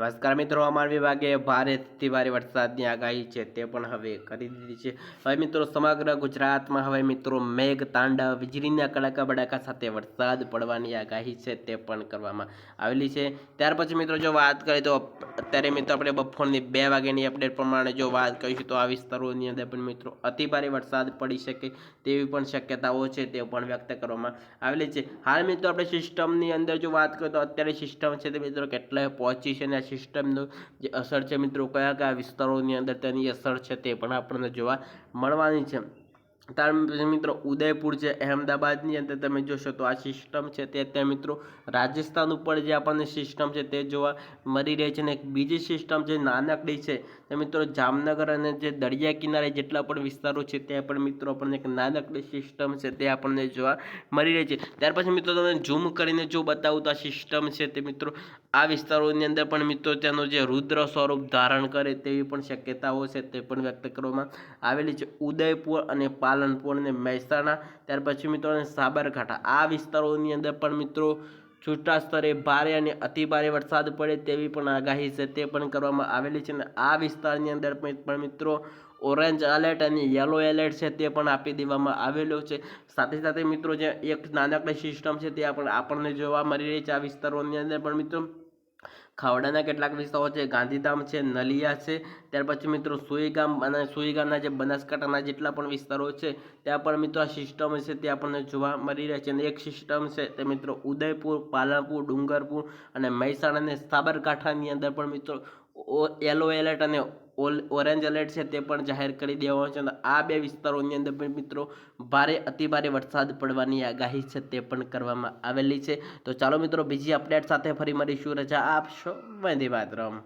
નમસ્કાર મિત્રો, અમારા વિભાગે ભારેથી ભારે વરસાદની આગાહી છે, તે પણ હવે કરી દીધી છે. હવે મિત્રો, સમગ્ર ગુજરાતમાં હવે મિત્રો મેઘ તાંડવ વીજળીના કડાકા બડાકા સાથે વરસાદ પડવાની આગાહી છે, તે પણ કરવામાં આવેલી છે. ત્યાર પછી મિત્રો, જો વાત કરીએ તો અત્યારે મિત્રો આપણે બપોરની બે વાગ્યાની અપડેટ પ્રમાણે જો વાત કરીશું તો આ વિસ્તારોની અંદર પણ મિત્રો અતિભારે વરસાદ પડી શકે તેવી પણ શક્યતાઓ છે તે પણ વ્યક્ત કરવામાં આવેલી છે. હાલ મિત્રો આપણે સિસ્ટમની અંદર જો વાત કરીએ તો અત્યારે સિસ્ટમ છે તે મિત્રો કેટલાય પહોંચી છે અને આ સિસ્ટમનો જે અસર છે મિત્રો કયા કયા વિસ્તારોની અંદર તેની અસર છે તે પણ આપણને જોવા મળવાની છે. ત્યાર પછી મિત્રો, ઉદયપુર છે, અહેમદાબાદની અંદર તમે જોશો તો આ સિસ્ટમ છે. તે અત્યારે મિત્રો, રાજસ્થાન ઉપર જે આપણને સિસ્ટમ છે તે જોવા મળી રહી છે અને એક બીજી સિસ્ટમ જે નાનકડી છે. તે મિત્રો, જામનગર અને જે દરિયા કિનારે જેટલા પણ વિસ્તારો છે, ત્યાં પણ મિત્રો આપણને એક નાનકડી સિસ્ટમ છે તે આપણને જોવા મળી રહી છે. ત્યાર પછી મિત્રો, તમને ઝૂમ કરીને જો બતાવું તો આ સિસ્ટમ છે તે મિત્રો, આ વિસ્તારોની અંદર પણ મિત્રો તેનો જે રુદ્ર સ્વરૂપ ધારણ કરે તેવી પણ શક્યતાઓ છે તે પણ વ્યક્ત કરવામાં આવેલી છે. ઉદયપુર અને પાલનપુર અને મહેસાણા, ત્યાર પછી મિત્રો સાબરકાંઠા. આ વિસ્તારોની અંદર પણ મિત્રો છૂટા સ્તરે ભારે અને અતિભારે વરસાદ પડે તેવી પણ આગાહી છે, તે પણ કરવામાં આવેલી છે અને આ વિસ્તારની અંદર પણ મિત્રો ઓરેન્જ એલર્ટ અને યલો એલર્ટ છે તે પણ આપી દેવામાં આવેલો છે. સાથે સાથે મિત્રો જે એક નાનકડી સિસ્ટમ છે તે પણ આપણને જોવા મળી રહી છે, આ વિસ્તારોની અંદર પણ મિત્રો ખાવડાના કેટલાક વિસ્તારો છે, ગાંધીધામ છે, નલિયા છે, ત્યાર પછી મિત્રો સુઈગામ અને સુઈગામના જે બનાસકાંઠાના જેટલા પણ વિસ્તારો છે, ત્યાં પણ મિત્રો આ સિસ્ટમ છે તે આપણને જોવા મળી રહે છે. અને એક સિસ્ટમ છે તે મિત્રો ઉદયપુર, પાલનપુર, ડુંગરપુર અને મહેસાણા અને સાબરકાંઠાની અંદર પણ મિત્રો યલો એલર્ટ અને ઓલ ઓરેન્જ એલર્ટ છે તે પણ જાહેર કરી દેવામાં છે અને આ બે વિસ્તારોની અંદર પણ મિત્રો ભારે અતિભારે વરસાદ પડવાની આગાહી છે તે પણ કરવામાં આવેલી છે. તો ચાલો મિત્રો, બીજી અપડેટ સાથે ફરી મળીશું. રજા આપશો. વંદે માતરમ.